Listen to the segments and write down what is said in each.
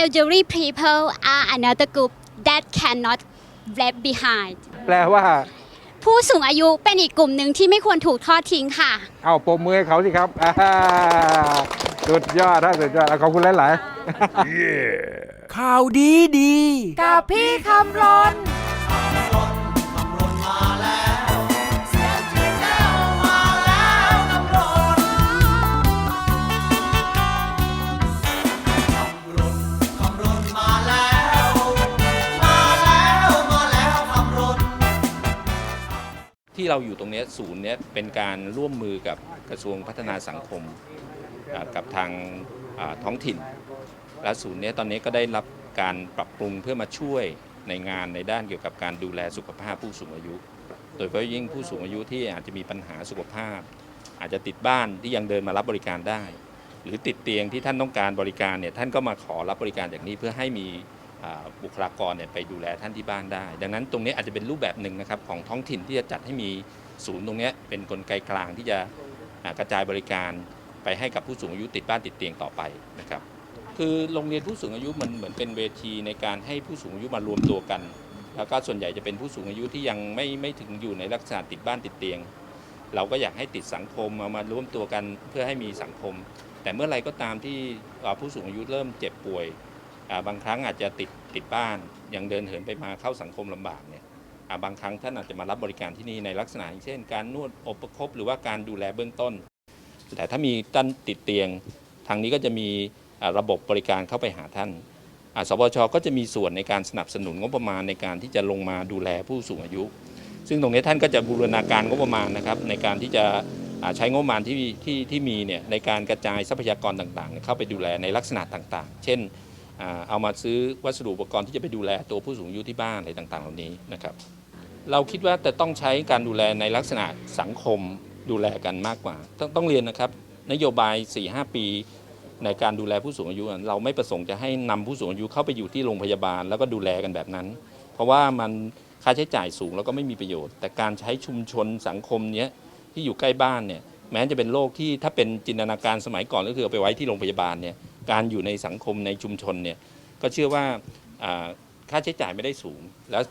elderly people are another group that cannot left behind แปลว่า ผู้สูงอายุเป็นอีกกลุ่มหนึ่งที่ไม่ควรถูกทอดทิ้งค่ะ เอาปมมือให้เขาสิครับอ่าสุดยอดท่านสุดยอดขอบคุณหลาย ๆ ข่าวดีดี กับพี่คำรน ที่เราอยู่ตรงนี้ศูนย์เนี้ยเป็นการร่วมมือกับกระทรวงพัฒนาสังคมกับทางท้องถิ่น และศูนย์นี้ตอนนี้ก็ได้รับการปรับปรุงเพื่อมาช่วยในงานในด้านเกี่ยวกับการดูแลสุขภาพผู้สูงอายุ โดยเฉพาะยิ่งผู้สูงอายุที่อาจจะมีปัญหาสุขภาพ อาจจะติดบ้านที่ยังเดินมารับบริการได้ หรือติดเตียงที่ท่านต้องการบริการเนี่ยท่านก็มาขอรับบริการจากนี้เพื่อให้มี บุคลากรเนี่ยไปดูแลท่านที่บ้านได้ ดังนั้นตรงนี้อาจจะเป็นรูปแบบหนึ่งนะครับของท้องถิ่นที่จะจัดให้มีศูนย์ตรงนี้เป็นกลไกกลางที่จะกระจายบริการไปให้กับผู้สูงอายุติดบ้านติดเตียงต่อไปนะครับคือโรงเรียนผู้สูงอายุมันเหมือนเป็นเวทีในการให้ผู้สูงอายุมารวมตัวกัน แล้วก็ส่วนใหญ่จะเป็นผู้สูงอายุที่ยังไม่ไม่ถึงอยู่ในลักษณะติดบ้านติดเตียง เราก็อยากให้ติดสังคมเอามารวมตัวกันเพื่อให้มีสังคม แต่เมื่อไรก็ตามที่ผู้สูงอายุเริ่มเจ็บป่วย บางครั้งอาจจะติดติดบ้านยังเดินเหินไปมาเข้าสังคมลำบากเนี่ยบางครั้งท่านอาจจะมารับบริการที่นี่ในลักษณะเช่น การนวดอบประคบหรือว่าการดูแลเบื้องต้น แต่ถ้ามีท่านติดเตียง ทางนี้ก็จะมีระบบบริการเข้าไปหาท่านสปชก็จะมีส่วนในการสนับสนุนงบประมาณในการที่จะลงมาดูแลผู้สูงอายุ ซึ่งตรงนี้ท่านก็จะบูรณาการงบประมาณนะครับ ในการที่จะใช้งบประมาณที่ที่ที่มีเนี่ยในการกระจายทรัพยากรต่างๆ เข้าไปดูแลในลักษณะต่าง ๆ เช่น เอามาซื้อวัสดุอุปกรณ์ที่จะไปดูแลตัวผู้สูงอายุที่บ้านอะไรต่างๆ เหล่านี้นะครับ เราคิดว่าแต่ต้องใช้การดูแลในลักษณะสังคมดูแลกันมากกว่า ต้องต้องเรียนนะครับ นโยบาย 4-5 ปีในการดูแลผู้สูงอายุ เราไม่ประสงค์จะให้นำผู้สูงอายุเข้าไปอยู่ที่โรงพยาบาลแล้วก็ดูแลกันแบบนั้น เพราะว่ามันค่าใช้จ่ายสูงแล้วก็ไม่มีประโยชน์ แต่การใช้ชุมชนสังคมเนี้ยที่อยู่ใกล้บ้านเนี่ยแม้จะเป็นโรคที่ถ้าเป็นจินตนาการสมัยก่อนก็คือเอาไปไว้ที่โรงพยาบาลเนี่ย การอยู่ในสังคมในชุมชนเนี่ยก็เชื่อว่าอ่าค่าใช้จ่ายไม่ได้สูง แล้ว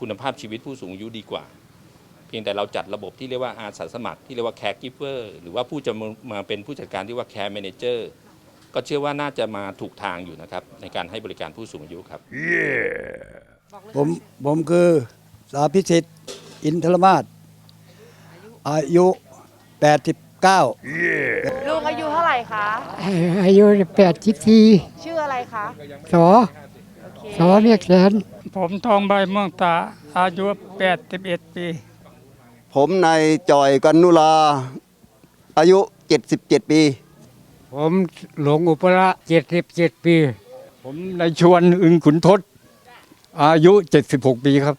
คุณภาพชีวิตผู้สูงอายุดีกว่า เพียงแต่เราจัดระบบที่เรียกว่าอาสาสมัครที่เรียกว่า care giver หรือว่าผู้จะมามาเป็นผู้จัดการที่ว่า care manager ก็เชื่อว่าน่าจะมาถูกทางอยู่นะครับ ในการให้บริการผู้สูงอายุครับ ผมผมคือสาพิสิทธิ์ อินทรมาศอายุ 89ลุงอายุเท่าไหร่คะ อายุแปดสิบสี่ชื่ออะไรคะ สอโอเค สอเรียกแสน ผมทองใบเมืองตา อายุ 81 ปี ผมนายจอยกันนุลา อายุ 77 ปี ผมหลวงอุประเจ็ดสิบเจ็ดปี ผมนายชวนอึงขุนทศอายุ 76 ปีครับ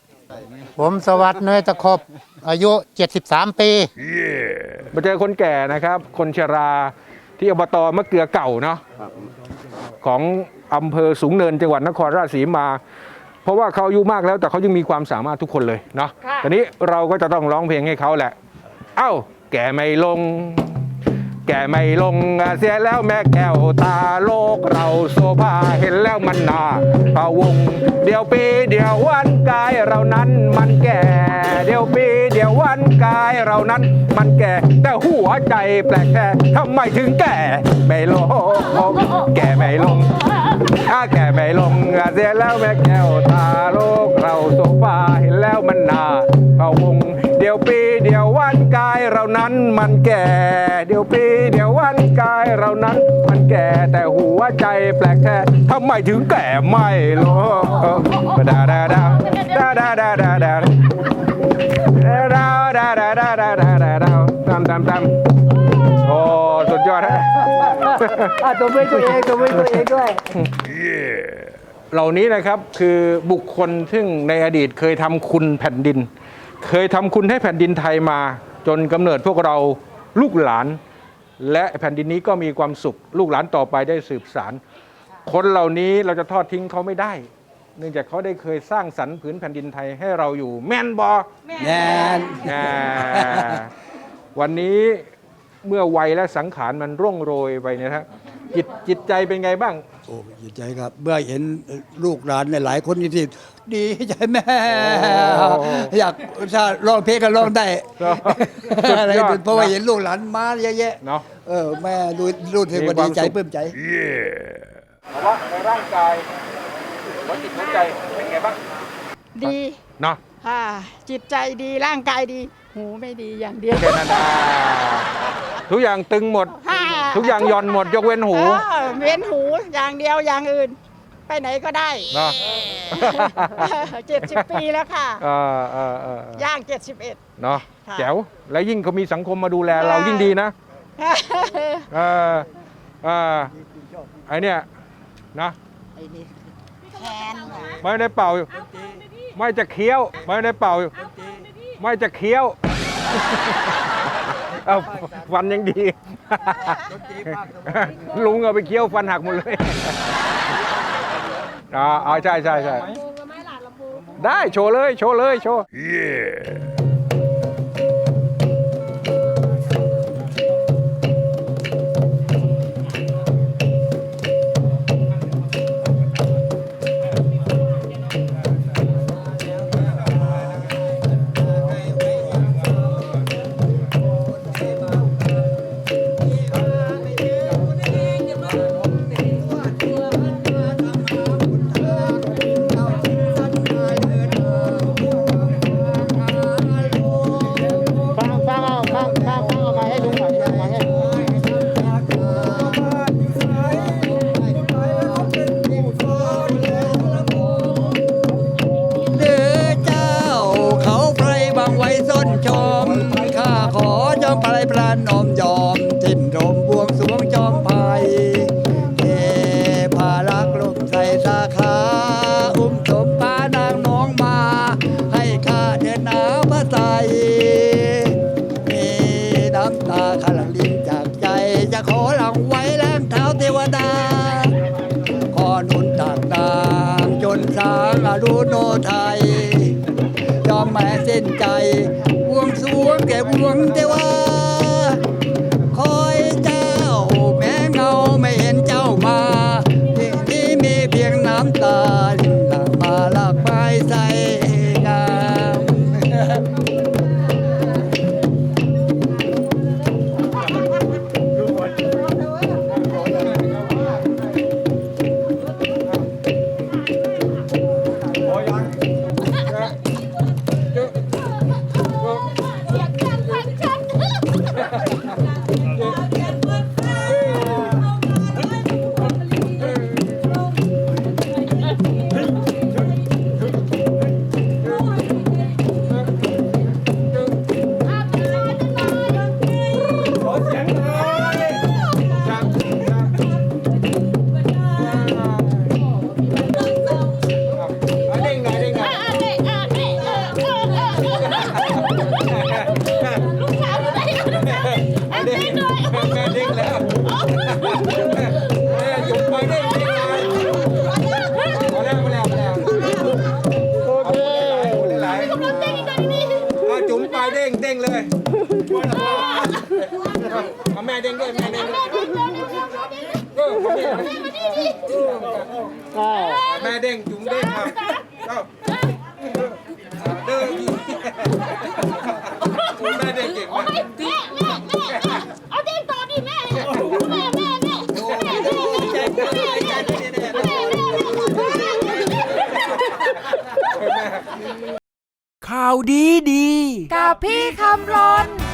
ผมสวัสดิ์เนยตะครบ อายุ 73 ปี มาเจอคนแก่นะครับ คนชราที่อบตมะเกลือเก่าเนาะของอำเภอสูงเนินจังหวัดนครราชสีมา เพราะว่าเขาอายุมากแล้วแต่เขายังมีความสามารถทุกคนเลยเนาะตอนนี้เราก็จะต้องร้องเพลงให้เขาแหละ เอ้า แก่ไม่ลง แก่ไม่ลงเสียแล้วแม่แก้วตาโลกเราโซภาเห็นแล้วมันน่าพะวง เดี๋ยวปีเดี๋ยววันกายเรานั้นมันแก่ นกายเรานั้นมันแก่ แต่หัวใจแปลกแท้ทำไมถึงแก่ไม่ลงแก่ไม่ลง ถ้าแก่ไม่ลงเสียแล้วแม่แก้วตาโลกเราโซฟาเห็นแล้วมันน่าพะวงเดี๋ยวปีเดี๋ยววันกายเรานั้นมันแก่ เดี๋ยวปีเดี๋ยววันกายเรานั้นมันแก่แต่หัวใจแปลกแท้ทำไมถึงแก่ไม่ลงดาดาดาดาดาดาดา ดาดาดาดาดาดาดาดาดาตามตามตามโอ้สุดยอดฮะตัวไม่ตัวเองตัวไม่ตัวเองด้วย เหล่านี้นะครับคือบุคคลซึ่งในอดีตเคยทำคุณแผ่นดิน เคยทำคุณให้แผ่นดินไทยมา จนกำเนิดพวกเราลูกหลาน และแผ่นดินนี้ก็มีความสุข ลูกหลานต่อไปได้สืบสารคนเหล่านี้เราจะทอดทิ้งเขาไม่ได้ เนื่องจากเขาได้เคยสร้างสรรค์ผืนแผ่นดินไทยให้เราอยู่แม่นบอแนนอ่าวันนี้เมื่อวัยและสังขารมันร่วงโรยไปเนยนะฮะจิตจิตใจเป็นไงบ้าง โอ้ดีใจครับ เมื่อเห็นลูกหลานหลายๆคนที่ดีใจแม่ โอ้อยากถ้าร้องเพลงก็ร้องได้สุดยอดอะไรเพราะว่าเห็นลูกหลานมาเยอะแยะเนาะ เออแม่ดูรู้สึกว่ามีควาดีมใจสุข ปลื้มใจภาวะในร่างกาย หัวจิตหัวใจเป็นไงบ้าง ดีเนาะค่ะจิตใจดีร่างกายดี หูไม่ดีอย่างเดียวแค่นั้นนะทุกอย่างตึงหมด ค่ะทุกอย่างหย่อนหมดยกเว้นหูเออเว้นหูอย่างเดียวอย่างอื่น ไปไหนก็ได้เนาะเจ็ดสิบปีแล้วค่ะเออเออเออย่างเจ็ดสิบเอ็ดเนาะค่ะ แจ๋วแล้วยิ่งเขามีสังคมมาดูแลเรายิ่งดีนะเออเออไอเนี่ยนะไม่ได้เป่า ไม่จะเคี้ยว ไม่ได้เป่า ไม่จะเคี้ยวเอาฟันยังดี ลุงเอาไปเคี้ยวฟันหักหมดเลยอ๋ออ๋อใช่ใช่ใช่ได้โชว์เลย โชว์เลย โชว์ มีน้ำตาขลังลิ้นจากใจ จะขอหลังไว้แรงเท้าเทวดา ขอหนุนจากดางจนสางอรุโนไทย ยอมแม้สิ้นใจบวงสวงแก่บวงเทวาายเด้งเด้งเลยเอาแม่เด้งด้วยแม่เด้งด้วยเออแม่เด้งจุ๋มเด้งครับเอาเด้งแม่เด้งเก่งาวดีดี กับพี่คำรน